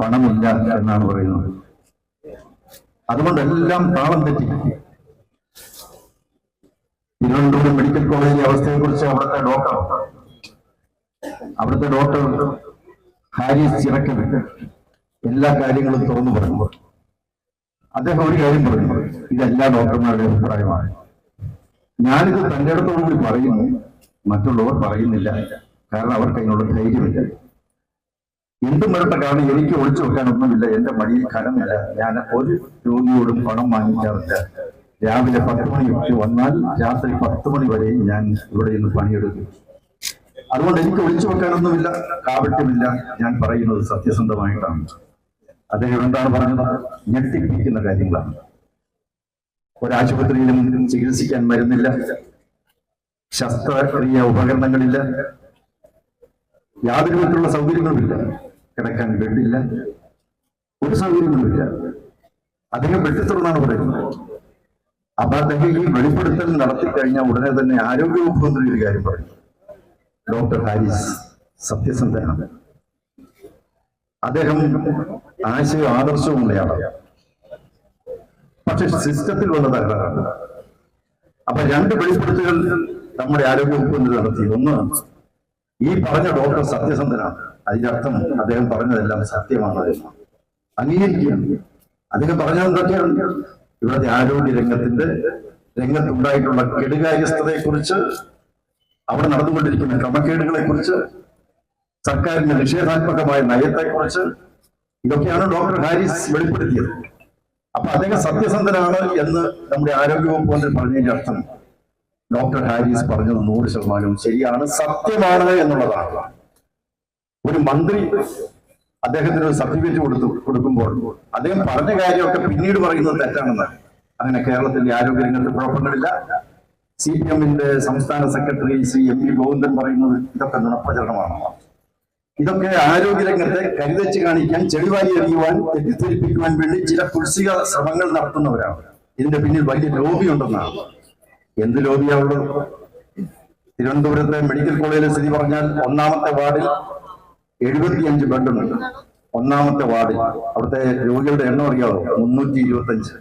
പണമില്ല എന്നാണ് പറയുന്നത്. അതുകൊണ്ടെല്ലാം താളം തെറ്റി. തിരുവനന്തപുരം മെഡിക്കൽ കോളേജിലെ അവസ്ഥയെ കുറിച്ച് അവിടുത്തെ ഡോക്ടർ അവിടുത്തെ ഡോക്ടർ ഹാരിസ് ചിറക്കൻ എല്ലാ കാര്യങ്ങളും തുറന്നു പറഞ്ഞു അദ്ദേഹം ഒരു കാര്യം പറഞ്ഞു. ഇതെല്ലാ ഡോക്ടർമാരുടെ അഭിപ്രായമാണ്. ഞാനിത് തന്റെ അടുത്തോടുകൂടി പറയുന്നു. മറ്റുള്ളവർ പറയുന്നില്ല. കാരണം അവർക്ക് അതിനുള്ള ധൈര്യമില്ല. എന്തും വരട്ടെ കാരണം എനിക്ക് ഒളിച്ചു വെക്കാനൊന്നുമില്ല. എന്റെ മടിയിൽ കടമില്ല ഞാൻ ഒരു രോഗിയോടും പണം വാങ്ങിക്കാറില്ല. രാവിലെ പത്ത് മണിക്ക് വന്നാൽ രാത്രി പത്ത് മണി വരെയും ഞാൻ ഇവിടെ നിന്ന് പണിയെടുക്കും. അതുകൊണ്ട് എനിക്ക് ഒളിച്ചു വെക്കാനൊന്നുമില്ല കാപട്യമില്ല. ഞാൻ പറയുന്നത് സത്യസന്ധമായിട്ടാണ്. അദ്ദേഹം എന്താണ് പറഞ്ഞത്? ഞെട്ടിപ്പിക്കുന്ന കാര്യങ്ങളാണ്. ഒരാശുപത്രിയിലും ചികിത്സിക്കാൻ മരുന്നില്ല. ശസ്ത്രക്രിയ ഉപകരണങ്ങളില്ല. യാതൊരു വിധത്തിലുള്ള സൗകര്യങ്ങളുമില്ല. കിടക്കാൻ ബെഡില്ല ഒരു സൗകര്യങ്ങളുമില്ല അദ്ദേഹം വെട്ടിത്തുറന്നാണ് പറയുന്നത്. അപ്പൊ അദ്ദേഹം ഈ വെളിപ്പെടുത്തൽ നടത്തി കഴിഞ്ഞാൽ ഉടനെ തന്നെ ആരോഗ്യ മുഖ്യമന്ത്രി ഒരു കാര്യം പറഞ്ഞു ഡോക്ടർ ഹാരിസ് സത്യസന്ധനാണ്. അദ്ദേഹം ആശയവും ആദർശവും ഉള്ളയാളാണ് പക്ഷെ സിസ്റ്റത്തിൽ വന്ന തകരാറാണ് അപ്പൊ രണ്ട് വെളിപ്പെടുത്തലുകൾ നമ്മുടെ ആരോഗ്യവകുപ്പ് മുഖ്യമന്ത്രി നടത്തി. ഒന്ന് ഈ പറഞ്ഞ ഡോക്ടർ സത്യസന്ധനാണ് അതിന്റെ അർത്ഥം അദ്ദേഹം പറഞ്ഞതെല്ലാം സത്യമാണ് അംഗീകരിക്കുകയാണ്. അദ്ദേഹം പറഞ്ഞത് എന്തൊക്കെയാണ്? ഇവിടുത്തെ ആരോഗ്യ രംഗത്തിന്റെ രംഗത്തുണ്ടായിട്ടുള്ള കെടുകാര്യസ്ഥതയെ കുറിച്ച് അവിടെ നടന്നുകൊണ്ടിരിക്കുന്ന ക്രമക്കേടുകളെ കുറിച്ച് സർക്കാരിന്റെ നിഷേധാത്മകമായ നയത്തെക്കുറിച്ച് ഇതൊക്കെയാണ് ഡോക്ടർ ഹാരിസ് വെളിപ്പെടുത്തിയത്. അപ്പൊ അദ്ദേഹം സത്യസന്ധനാണ് എന്ന് നമ്മുടെ ആരോഗ്യവകുപ്പ് മന്ത്രി പറഞ്ഞതിന്റെ അർത്ഥം. ഡോക്ടർ ഹാരിസ് പറഞ്ഞത് നൂറ് ശതമാനവും ശരിയാണ് സത്യമാണ് എന്നുള്ളതാണ്. ഒരു മന്ത്രി അദ്ദേഹത്തിന് ഒരു സർട്ടിഫിക്കറ്റ് കൊടുത്തു കൊടുക്കുമ്പോൾ അദ്ദേഹം പറഞ്ഞ കാര്യമൊക്കെ പിന്നീട് പറയുന്നത് തെറ്റാണെന്ന്. അങ്ങനെ കേരളത്തിന്റെ ആരോഗ്യരംഗത്ത് കുഴപ്പങ്ങളില്ല. സി പി എമ്മിന്റെ സംസ്ഥാന secretary Shri M P Govindan പറയുന്നത് ഇതൊക്കെ നുണപ്രചരണമാണ്. ഇതൊക്കെ ആരോഗ്യരംഗത്തെ കരുതച്ച് കാണിക്കാൻ ചെളിവാരി എറിയുവാൻ തെറ്റിദ്ധരിപ്പിക്കുവാൻ വേണ്ടി ചില കുൽസിക ശ്രമങ്ങൾ നടത്തുന്നവരാണ്. ഇതിന്റെ പിന്നിൽ വലിയ ലോബി ഉണ്ടെന്നാണ് എന്ത് ലോബിയാവുള്ളത് തിരുവനന്തപുരത്തെ മെഡിക്കൽ കോളേജിലെ സ്ഥിതി പറഞ്ഞാൽ ഒന്നാമത്തെ വാർഡിൽ എഴുപത്തിയഞ്ച് ബെഡുണ്ട്. ഒന്നാമത്തെ വാർഡിൽ. അവിടുത്തെ രോഗികളുടെ എണ്ണം അറിയാമോ മുന്നൂറ്റി ഇരുപത്തി അഞ്ച്